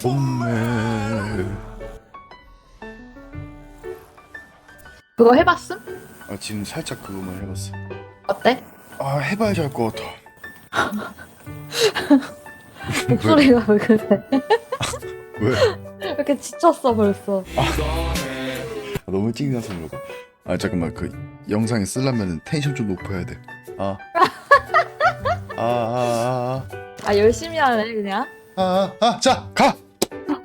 봄에 그거 해봤음? 아 지금 살짝 그거만 해봤어 어때? 아 해봐야지 할 것 같아 목소리가 왜 그래? 왜? 왜 이렇게 지쳤어 벌써. 아, 너무 찡나서 그러고 아 잠깐만 그 영상에 쓰려면 텐션 좀 높여야 돼 아 아 아 아 아 아, 아 열심히 하래 그냥. 아, 아, 자, 가!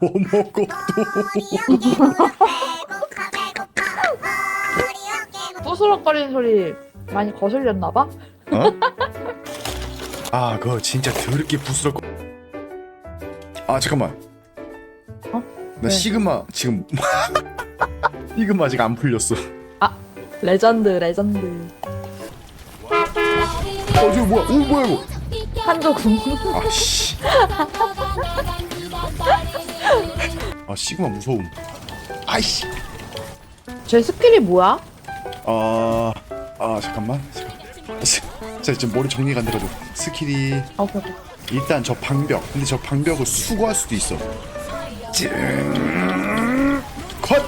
뭐 먹고 부스럭거리는 소리 많이 거슬렸나 봐. 또? 어? 아, 그거 진짜 더럽게 부스럽고. 아, 잠깐만. 어? 나 왜? 시그마 지금 시그마 아직 안 풀렸어. 레전드 레전드. 어, 저 뭐야? 오, 뭐야 이거? 한조군. 아, 씨. 아, 시그마 무서움. 아이씨. 제 스킬이 뭐야? 아, 아 잠깐만. 잠깐. 자, 지금 머리 정리가 안 돼가지고 스킬이 어 그래. 일단 저 방벽. 근데 저 방벽을 수거할 수도 있어. 찡. 컷.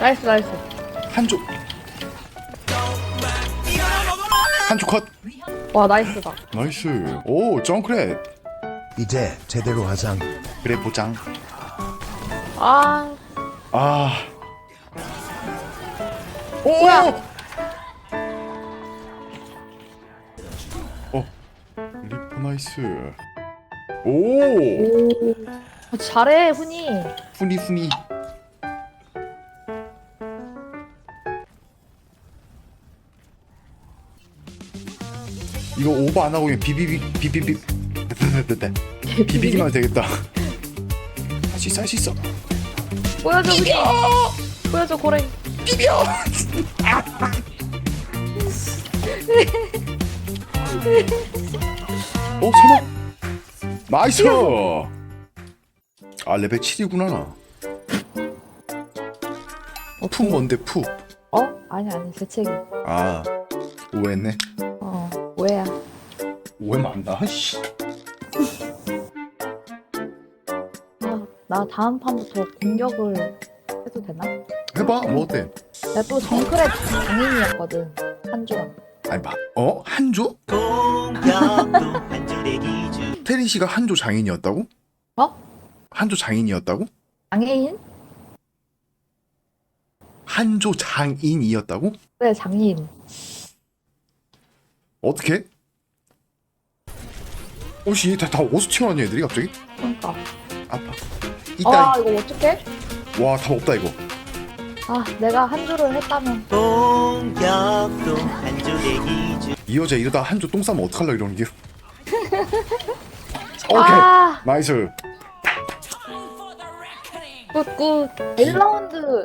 나이스 나이스. 한쪽. 한쪽 컷. 와 나이스다. 나이스. 오, 정크렛. 이제 제대로 하장. 그래 보장. 아 아. 오. 뭐야? 어. 리프 나이스. 오. 오. 어, 잘해 훈이. 후니 후니. 이거 오버 안 하고 그냥 비비비 비비비 비비기만 되겠다. 할 수 있어 할 수 있어. 보여줘 훈이. 보여줘 고래. 비벼. 어 설마 나이스. 아 레벨 7이구나 나. 푸 뭔데 푸? 어? 아니 아니 재채기. 아 오해했네. 어 뭐야? 오해만 안다. 씨. 아, 나 다음 판부터 공격을 해도 되나? 해봐 뭐 어때? 내가 또 정크랩 장인이었거든 한조랑. 아니 마, 어 한조? 공격도 한 줄의 기준 테리 씨가 한조 장인이었다고? 어? 한조 장인이었다고? 장애인? 한조 장인이었다고? 그래 장인. 어떻게? 오씨 다, 다 어디서 튀어나왔냐 애들이 갑자기? 그러니까. 아파. 아 이따 이거 어떡해? 와답 없다 이거. 아 내가 했다면 한 줄의 기준 이 여자 이러다 한조 똥 싸면 어떡할라 이러는 게. 오케이 아 나이스. 굿굿 1라운드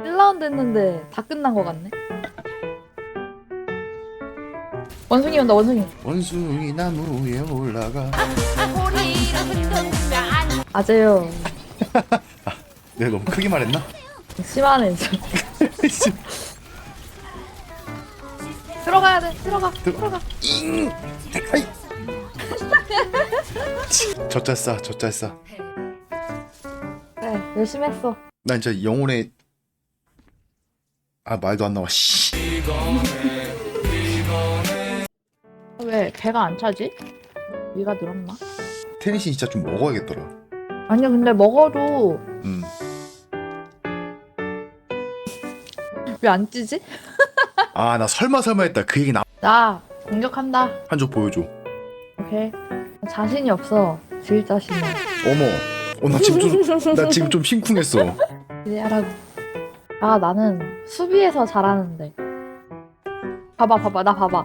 1라운드 했는데 다 끝난 것 같네 원숭이 온다 원숭이 원숭이 나무에 올라가. 아재요 내가 너무 크게 말했나? 심하네 좀 들어가야 돼 들어가 들어가 잉! 아이. 젖잘 싸, 젖잘 싸. 그래 열심히 했어 난 진짜 영혼의 아 말도 안 나와. 씨. 왜 배가 안 차지? 위가 늘었나? 테니시 진짜 좀 먹어야겠더라. 아니 근데 먹어도 음. 왜 안 찌지? 아 나 설마 설마 했다. 그 얘기 나. 나 공격한다 한쪽 보여줘. 오케이 자신이 없어 질 자신이 어머. 어 나 지금 좀, 나 지금 좀 심쿵했어. 기대하라고. 아 나는 수비에서 잘하는데. 봐봐 봐봐 나 봐봐.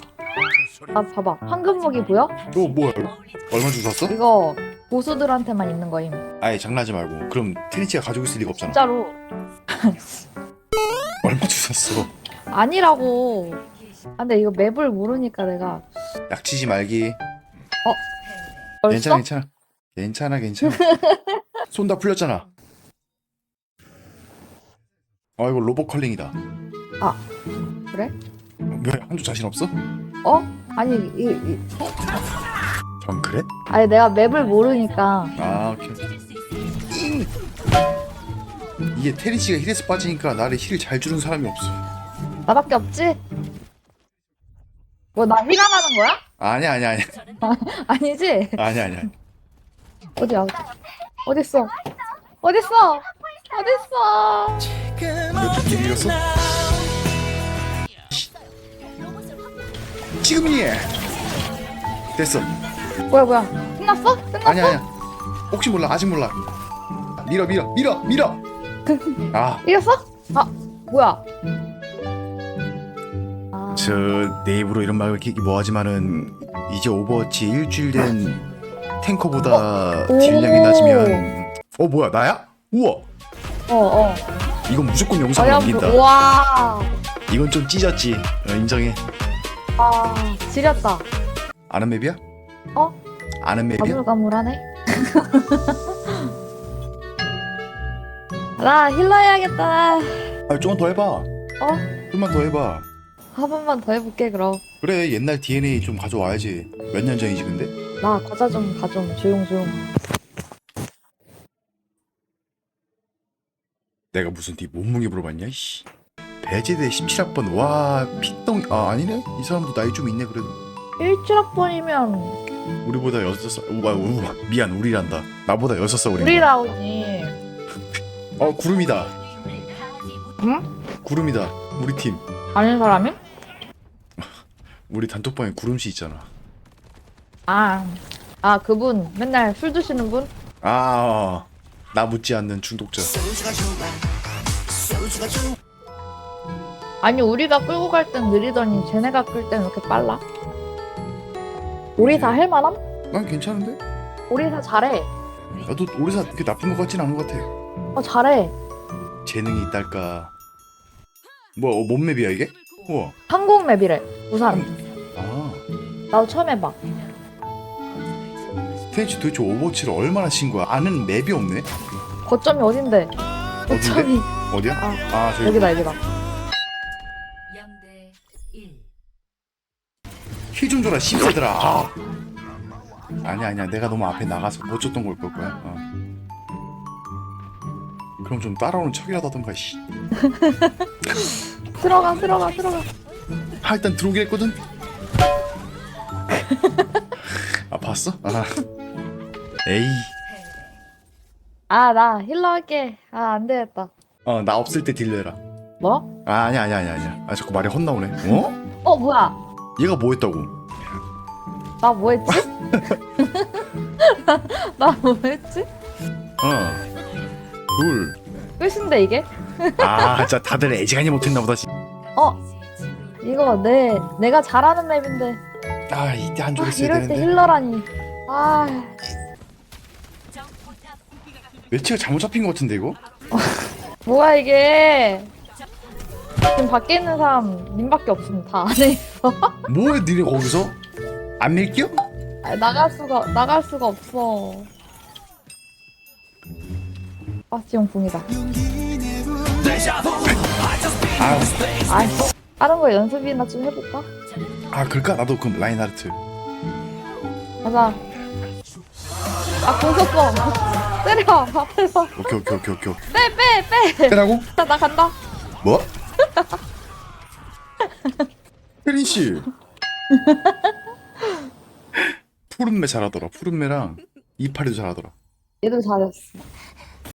나 봐봐 황금무기 보여? 너 뭐야? 얼마 주고 샀어? 이거 고수들한테만 있는 거임. 아예 장난하지 말고. 그럼 테니치가 가지고 있을 리가 없잖아. 진짜로 얼마 주고 샀어? 아니라고. 아, 근데 이거 맵을 모르니까 내가 약치지 말기. 벌써? 괜찮아 괜찮아. 괜찮아 괜찮아. 손 다 풀렸잖아. 아 이거 로보컬링이다. 그래? 왜 한조 자신 없어? 어? 아니 이, 이 전 그래? 아니 내가 맵을 모르니까 아 오케이 오케이. 이게 테린 씨가 힐에서 빠지니까 나를 힐 잘 주는 사람이 없어 나밖에 없지? 뭐나 힐하라는 거야? 아니야 아니야 아니야 아니지? 아니야 아니야 어디야? 어딨어? 어딨어? 어딨어? 이거 좀 밀었어? 지금이야 됐어 뭐야 뭐야? 끝났어? 끝났어? 아니야 아니야 혹시 몰라 아직 몰라 밀어 밀어 밀어 밀어 아 이겼어? 아 뭐야? 아, 저 내 입으로 이런 말을 끼기 뭐하지만은 이제 오버워치 일주일 된 탱커보다 오. 딜량이 낮으면 어 뭐야 나야? 우와 어 어. 이건 무조건 영상 남긴다 와. 이건 좀 찢었지 어, 인정해 아 지렸다. 아는 맵이야? 어? 아는 맵이야? 가물가물하네. 나 힐러 해야겠다. 아 좀만 더 해봐 어? 좀만 더 해봐 한 번만 더 해볼게 그럼. 그래 옛날 DNA 좀 가져와야지 몇 년 전이지 근데? 나 과자 좀 가좀 조용 조용. 내가 무슨 네 몸무게 물어봤냐 씨 배제대 17학번. 와 피똥 아 아니네? 이 사람도 나이 좀 있네 그래도. 일주학번이면 우리보다 여섯 살 우와 우와. 미안 우리란다. 나보다 여섯 살 어린 우리라오니. 어 구름이다. 응? 구름이다. 우리 팀. 아는 사람이? 우리 단톡방에 구름씨 있잖아. 아. 아 그분. 맨날 술 드시는 분? 아, 나 묻지 않는 중독자. 아 니 우리가 끌고 갈 땐 느리더니 쟤네가 끌땐왜 이렇게 빨라? 오리사 할만함? 난 괜찮은데? 오리사 잘해. 나도 오리사 그렇게 나쁜 것 같진 않은 것 같아. 어 잘해. 재능이 있달까. 뭐, 어, 뭔 맵이야 이게? 우와. 한국 맵이래. 부산. 아, 나도 처음 해봐. 텐치 도대체 오버워치를 얼마나 친 거야? 아는 맵이 없네. 거점이 어딘데? 거점이 어디야? 아, 아, 저기. 여기다 여기다. 힐 좀 줘라, 씹새들아. 아. 아니야, 아니야. 내가 너무 앞에 나가서 못 줬던 걸 거야. 어. 그럼 좀 따라오는 척이라도 하던가, 씨. 들어가 들어가 들어가. 아 일단 들어오긴 했거든 아 봤어? 아 에이 아 나 힐러 할게. 아 안 되겠다. 어 나 없을 때 딜러해라 뭐? 아 아니야 아니야 아니야 아니야 아 자꾸 말이 헛나오네 어? 어 뭐야? 얘가 뭐 했다고 나 뭐 했지? 나 뭐 했지? 어둘아 끝인데 이게? 진짜 다들 애지간히 못했나 보다 씨. 어 이거 내 내가 잘하는 맵인데. 아 이때 한 아, 줄 했어야 이럴 때 되는데 힐러라니. 아 매치가 잘못 잡힌 것 같은데 이거? 뭐야 이게? 지금 밖에 있는 사람 님밖에 없으면 다 안에 있어. 뭐해 니네 거기서? 안 밀겨? 아, 나갈 수가 나갈 수가 없어. 바스티온 궁이다. 아, 아 다른 거 연습이나 좀 해볼까? 아 그럴까? 나도 그럼 라인하르트 가자. 아궁 썼어. 때려 앞에서. 오케이 오케이 오케이 오케이 빼빼 빼. 빼라고? 나, 나 간다. 뭐? 혜린 씨. 푸른매 잘하더라. 푸른매랑 이파리도 잘하더라. 얘도 잘했어.